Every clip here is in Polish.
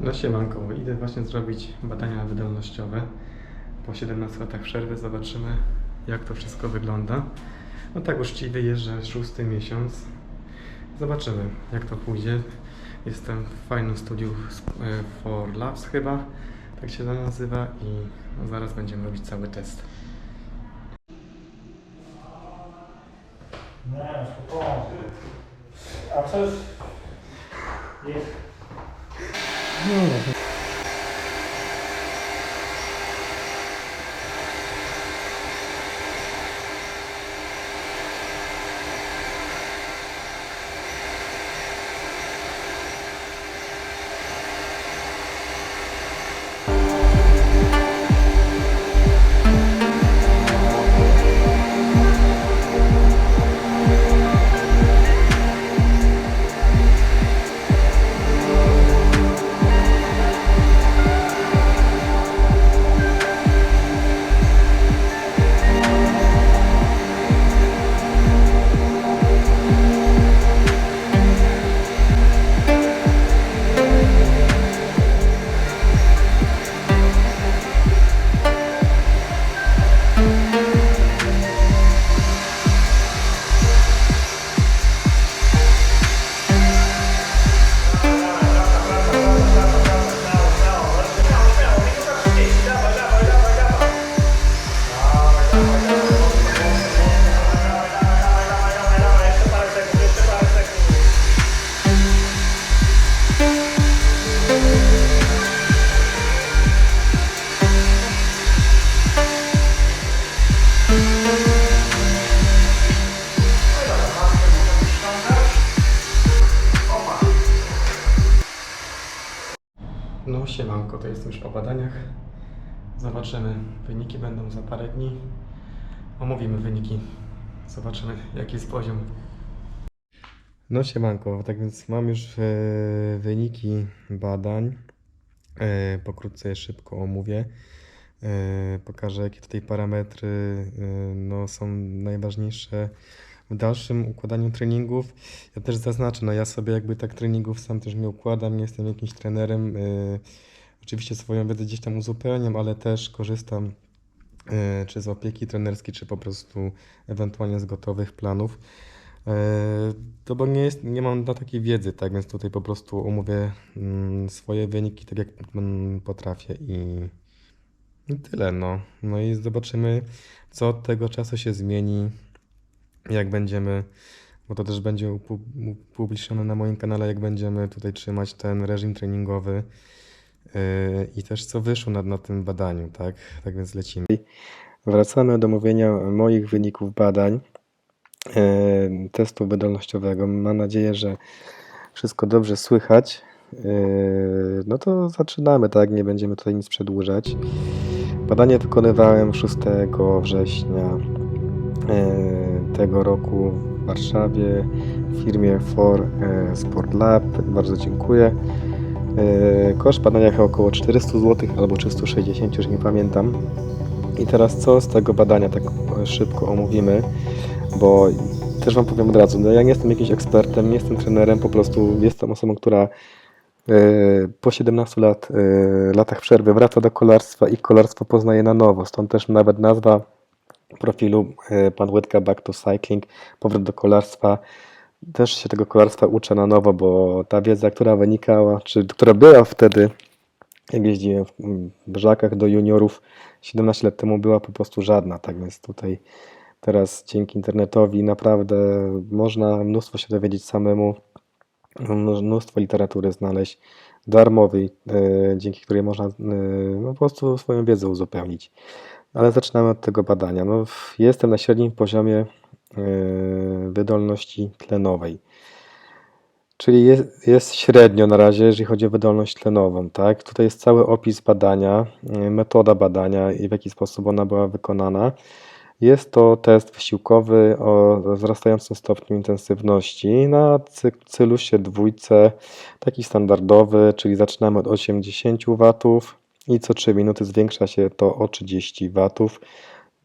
No siemanko, idę właśnie zrobić badania wydolnościowe. Po 17 latach przerwy zobaczymy jak to wszystko wygląda. No tak uczciwie jeżdżę szósty miesiąc. Zobaczymy jak to pójdzie. Jestem w fajnym studiu e, For Labs chyba, tak się to nazywa i no zaraz będziemy robić cały test. Nie, spokojnie. A coś jest. No Oh. Siemanko, to jestem już po badaniach. Zobaczymy. Wyniki będą za parę dni. Omówimy wyniki. Zobaczymy jaki jest poziom. No siemanko, tak więc mam już e, wyniki badań. E, pokrótce je szybko omówię. E, pokażę jakie tutaj parametry no, są najważniejsze w dalszym układaniu treningów. Ja też zaznaczę, no ja sobie jakby tak treningów sam też nie układam, nie jestem jakimś trenerem. y, Oczywiście swoją wiedzę gdzieś tam uzupełniam, ale też korzystam y, czy z opieki trenerskiej, czy po prostu ewentualnie z gotowych planów. Y, To bo nie, jest, nie mam na takiej wiedzy, tak więc tutaj po prostu omówię mm, swoje wyniki tak jak mm, potrafię i, tyle no. No i zobaczymy co od tego czasu się zmieni jak będziemy, bo to też będzie upu- upublicznione na moim kanale, jak będziemy tutaj trzymać ten reżim treningowy i też co wyszło na, na tym badaniu, tak? Tak więc lecimy. Wracamy do omówienia moich wyników badań yy, testu wydolnościowego. Mam nadzieję, że wszystko dobrze słychać. Yy, No to zaczynamy, tak? Nie będziemy tutaj nic przedłużać. Badanie wykonywałem 6 września tego roku w Warszawie w firmie For Sport Lab. Bardzo dziękuję. E, Koszt badania chyba około 400 zł albo 360, już nie pamiętam. I teraz co z tego badania tak szybko omówimy, bo też Wam powiem od razu, no ja nie jestem jakimś ekspertem, nie jestem trenerem, po prostu jestem osobą, która e, po 17 lat, e, latach przerwy wraca do kolarstwa i kolarstwo poznaje na nowo. Stąd też nawet nazwa profilu Pan Łydka Back to Cycling, powrót do kolarstwa. Też się tego kolarstwa uczę na nowo, bo ta wiedza, która wynikała, czy która była wtedy, jak jeździłem w mm, Brzakach do juniorów 17 lat temu, była po prostu żadna. Tak więc tutaj teraz dzięki internetowi naprawdę można mnóstwo się dowiedzieć samemu, mnóstwo literatury znaleźć darmowej, e, dzięki której można e, no, po prostu swoją wiedzę uzupełnić. Ale zaczynamy od tego badania. No, jestem na średnim poziomie e, wydolności tlenowej. Czyli jest, jest średnio na razie, jeżeli chodzi o wydolność tlenową, tak? Tutaj jest cały opis badania, e, metoda badania i w jaki sposób ona była wykonana. Jest to test wysiłkowy o wzrastającym stopniu intensywności na cy- cylusie dwójce, taki standardowy, czyli zaczynamy od 80 W i co 3 minuty zwiększa się to o 30 W,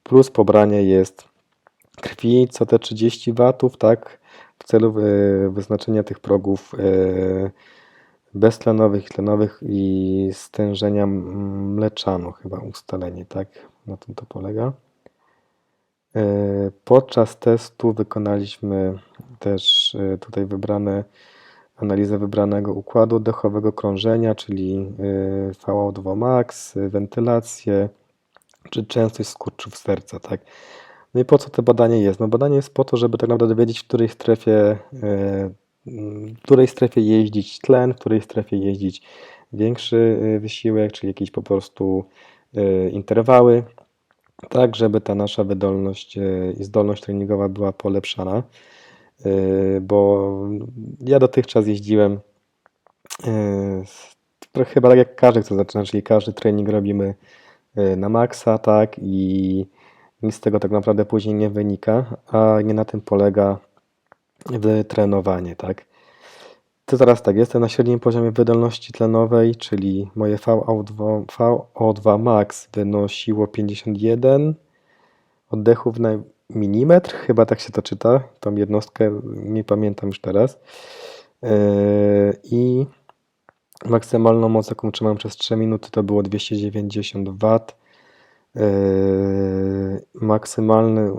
plus pobranie jest krwi co te 30 W, tak, w celu wy- wyznaczenia tych progów e, beztlenowych tlenowych i stężenia mleczanu, chyba ustalenie, tak? Na tym to polega. E, Podczas testu wykonaliśmy też e, tutaj wybrane analizę wybranego układu oddechowego krążenia, czyli e, VO2 max, wentylację, czy częstość skurczów serca, tak? No i po co to badanie jest? No badanie jest po to, żeby tak naprawdę wiedzieć, w której strefie, m, w której strefie jeździć tlen, w której strefie jeździć większy e, wysiłek, czyli jakieś po prostu interwały, tak żeby ta nasza wydolność i zdolność treningowa była polepszana. E, Bo ja dotychczas jeździłem trochę chyba tak jak każdy, kto zaczyna, czyli każdy trening robimy e, na maksa, tak, i nic z tego tak naprawdę później nie wynika, a nie na tym polega wytrenowanie, tak. To teraz tak, jestem na średnim poziomie wydolności tlenowej, czyli moje VO2, VO2 max wynosiło 51 oddechów na milimetr, chyba tak się to czyta, tą jednostkę, nie pamiętam już teraz. Yy, I maksymalną moc, jaką trzymałem przez 3 minuty, to było 290 W. Yy, Maksymalny,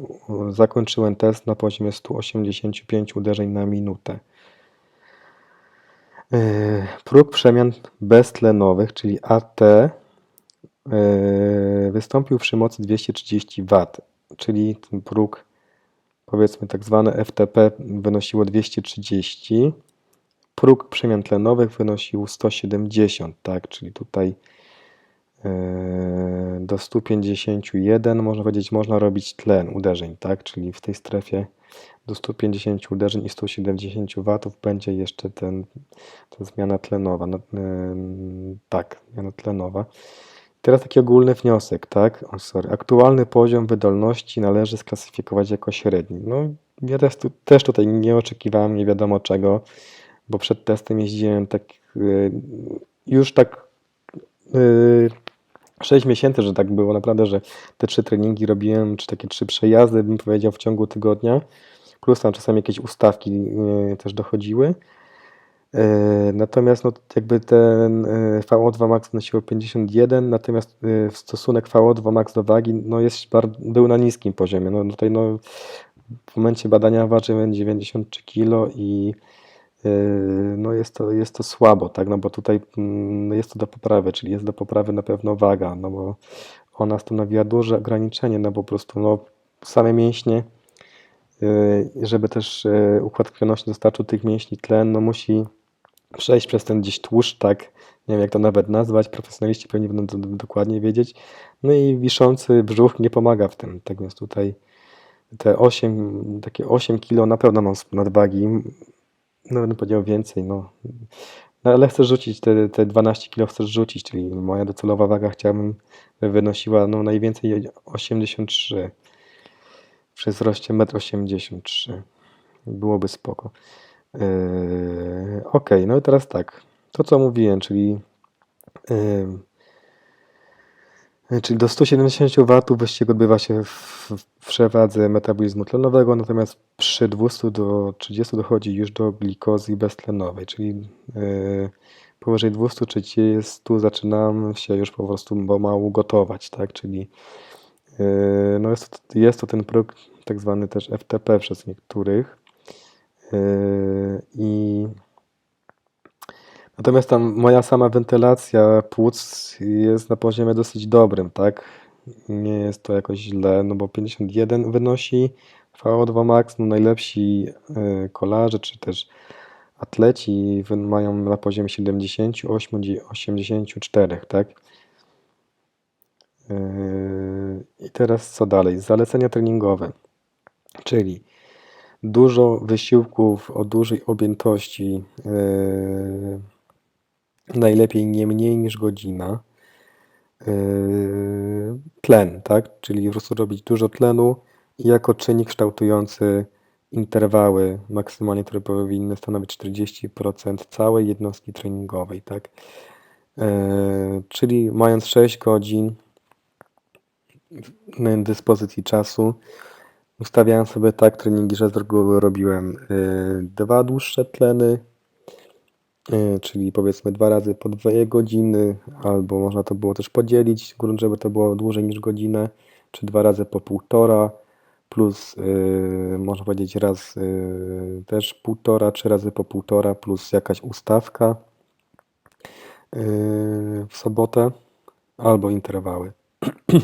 zakończyłem test na poziomie 185 uderzeń na minutę. Yy, Próg przemian beztlenowych, czyli AT, wystąpił przy mocy 230 W, czyli ten próg, powiedzmy tak zwane FTP, wynosiło 230. Próg przemian tlenowych wynosił 170, tak, czyli tutaj yy, do 151 można powiedzieć, można robić tlen uderzeń, tak, czyli w tej strefie do 150 uderzeń i 170 W będzie jeszcze ten, ta zmiana tlenowa. No, tak, zmiana tlenowa. Teraz taki ogólny wniosek, tak? O, sorry. Aktualny poziom wydolności należy sklasyfikować jako średni. No, ja też, tu, też tutaj nie oczekiwałem nie wiadomo czego, bo przed testem jeździłem tak y, już tak y, 6 miesięcy, że tak było naprawdę, że te trzy treningi robiłem, czy takie trzy przejazdy, bym powiedział, w ciągu tygodnia, plus tam czasami jakieś ustawki y, też dochodziły. E, Natomiast no, jakby ten e, VO2 max wynosiło 51, natomiast e, stosunek VO2 max do wagi no, jest był na niskim poziomie. No, tutaj no, w momencie badania ważyłem 93 kg i no, jest, to, jest to słabo, tak? no, bo tutaj mm, jest to do poprawy, czyli jest do poprawy na pewno waga, no bo ona stanowiła duże ograniczenie, no bo po prostu no, same mięśnie żeby też układ krwionośny dostarczył tych mięśni tlen, no musi przejść przez ten gdzieś tłuszcz, tak, nie wiem jak to nawet nazwać, profesjonaliści pewnie będą dokładnie wiedzieć. No i wiszący brzuch nie pomaga w tym, tak więc tutaj te 8, takie 8 kilo na pewno mam nadwagi, no bym powiedział więcej, no. No ale chcę rzucić te, te 12 kilo chcę rzucić, czyli moja docelowa waga chciałbym, by wynosiła no najwięcej 83 przy wzroście 1,83 m. Byłoby spoko. Yy, ok, no i teraz tak. To co mówiłem, czyli, yy, czyli do 170 W wyścig odbywa się w, w przewadze metabolizmu tlenowego, natomiast przy 200 do 30 dochodzi już do glikozy beztlenowej, czyli yy, powyżej 230 zaczynam się już po prostu pomału gotować, tak? Czyli yy, no jest, jest to ten próg tak zwany też FTP przez niektórych. Yy, I natomiast tam moja sama wentylacja płuc jest na poziomie dosyć dobrym, tak? Nie jest to jakoś źle, no bo 51 wynosi VO2 max, no najlepsi yy, kolarze czy też atleci mają na poziomie 78, 84, tak? Yy, I teraz co dalej? Zalecenia treningowe, czyli dużo wysiłków o dużej objętości, yy, najlepiej nie mniej niż godzina. Yy, tlen, tak? Czyli po prostu robić dużo tlenu jako czynnik kształtujący interwały maksymalnie, które powinny stanowić 40% całej jednostki treningowej, tak? Yy, czyli mając 6 godzin dyspozycji czasu, ustawiałem sobie tak treningi, że z reguły robiłem y, dwa dłuższe tleny yy, czyli powiedzmy dwa razy po dwie godziny, albo można to było też podzielić, grunt, żeby to było dłużej niż godzinę, czy dwa razy po półtora, plus yy, można powiedzieć raz też półtora, trzy razy po półtora, plus jakaś ustawka w sobotę, albo interwały.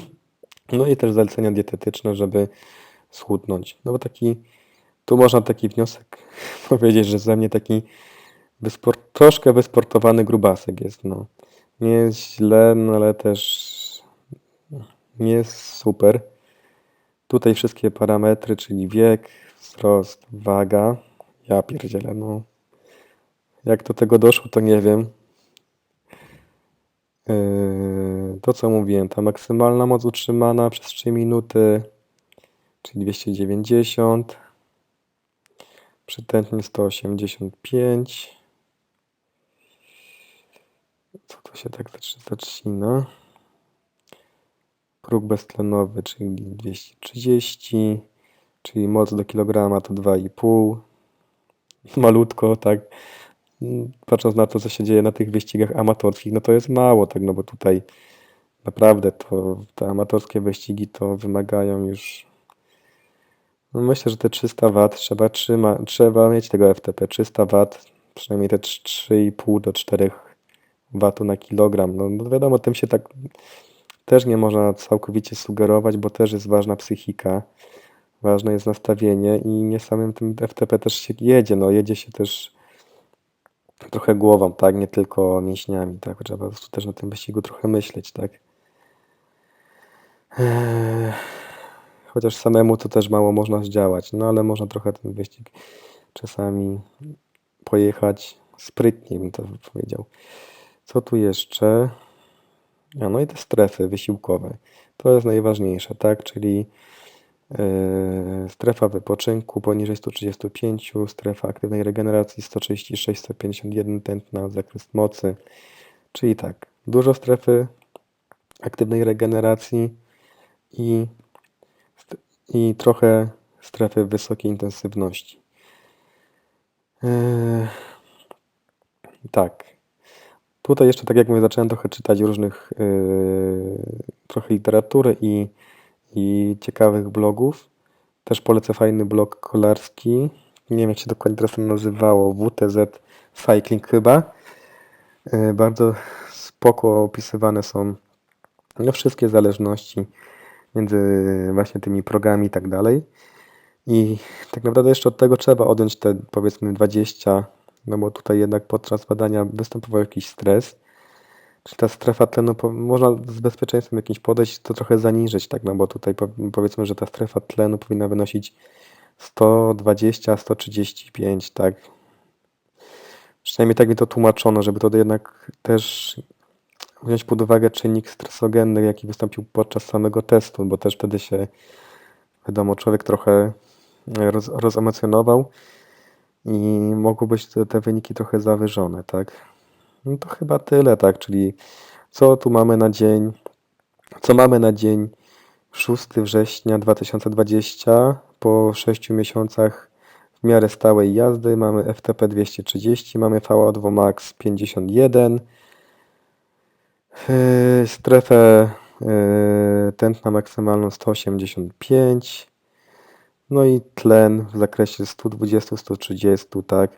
No i też zalecenia dietetyczne, żeby schudnąć. No bo taki, tu można taki wniosek powiedzieć, że ze mnie taki troszkę wysportowany grubasek jest, no. Nie jest źle, no ale też nie jest super. Tutaj wszystkie parametry, czyli wiek, wzrost, waga. Ja pierdzielę, no. Jak do tego doszło, to nie wiem. Yy, To co mówiłem, ta maksymalna moc utrzymana przez 3 minuty, czyli 290, przytętnie 185. Co to się tak zaczy- zacina? Próg beztlenowy, czyli 230, czyli moc do kilograma to 2,5. Malutko, tak. Patrząc na to, co się dzieje na tych wyścigach amatorskich, no to jest mało, tak, no bo tutaj naprawdę to te amatorskie wyścigi to wymagają już. No myślę, że te 300 W trzeba trzyma, trzeba mieć tego FTP 300 W, przynajmniej te 3,5 do 4 W na kilogram. No, no wiadomo, tym się tak też nie można całkowicie sugerować, bo też jest ważna psychika, ważne jest nastawienie i nie samym tym FTP też się jedzie, no jedzie się też trochę głową, tak, nie tylko mięśniami, tak, trzeba też na tym wyścigu trochę myśleć, tak. Eee, Chociaż samemu to też mało można zdziałać, no ale można trochę ten wyścig czasami pojechać sprytnie, bym to powiedział. Co tu jeszcze? A no i te strefy wysiłkowe. To jest najważniejsze, tak? Czyli yy, strefa wypoczynku poniżej 135, strefa aktywnej regeneracji 136, 151 tętna, zakres mocy. Czyli tak, dużo strefy aktywnej regeneracji i, i trochę strefy wysokiej intensywności. Yy, tak. Tutaj jeszcze, tak jak mówię, zacząłem trochę czytać różnych, yy, trochę literatury i, i ciekawych blogów. Też polecę fajny blog kolarski. Nie wiem, jak się dokładnie teraz to nazywało. WTZ Cycling chyba. Yy, bardzo spoko opisywane są no, wszystkie zależności między właśnie tymi progami i tak dalej. I tak naprawdę jeszcze od tego trzeba odjąć te powiedzmy 20, no bo tutaj jednak podczas badania występował jakiś stres. Czyli ta strefa tlenu, można z bezpieczeństwem jakimś podejść, to trochę zaniżyć, tak, no bo tutaj po- powiedzmy, że ta strefa tlenu powinna wynosić 120, 135, tak. Przynajmniej tak mi to tłumaczono, żeby to jednak też wziąć pod uwagę czynnik stresogenny, jaki wystąpił podczas samego testu, bo też wtedy się, wiadomo, człowiek trochę roz, rozemocjonował i mogły być te, te wyniki trochę zawyżone, tak? No to chyba tyle, tak? Czyli co tu mamy na dzień, co mamy na dzień 6 września 2020 po 6 miesiącach w miarę stałej jazdy mamy FTP 230, mamy VO2 max 51, Yy, strefę yy, tętna maksymalną 185, no i tlen w zakresie 120-130, tak.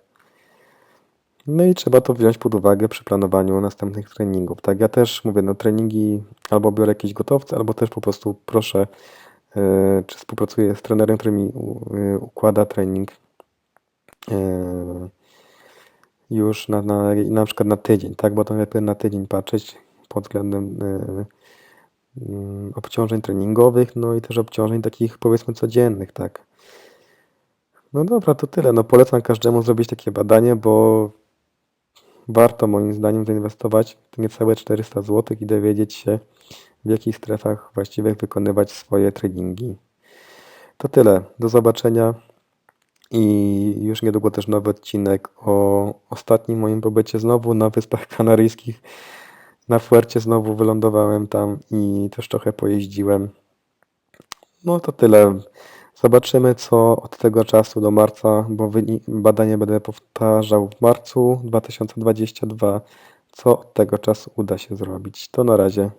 No i trzeba to wziąć pod uwagę przy planowaniu następnych treningów. Tak, ja też mówię, no treningi albo biorę jakieś gotowce, albo też po prostu proszę, yy, czy współpracuję z trenerem, który mi układa trening już na, na, na przykład na tydzień, tak, bo to lepiej na tydzień patrzeć pod względem yy, yy, obciążeń treningowych, no i też obciążeń takich powiedzmy codziennych, tak. No dobra, to tyle. No polecam każdemu zrobić takie badanie, bo warto moim zdaniem zainwestować niecałe 400 zł i dowiedzieć się, w jakich strefach właściwie wykonywać swoje treningi. To tyle. Do zobaczenia i już niedługo też nowy odcinek o ostatnim moim pobycie znowu na Wyspach Kanaryjskich. Na Fuercie znowu wylądowałem tam i też trochę pojeździłem. No to tyle. Zobaczymy, co od tego czasu do marca, bo badanie będę powtarzał w marcu 2022, co od tego czasu uda się zrobić. To na razie.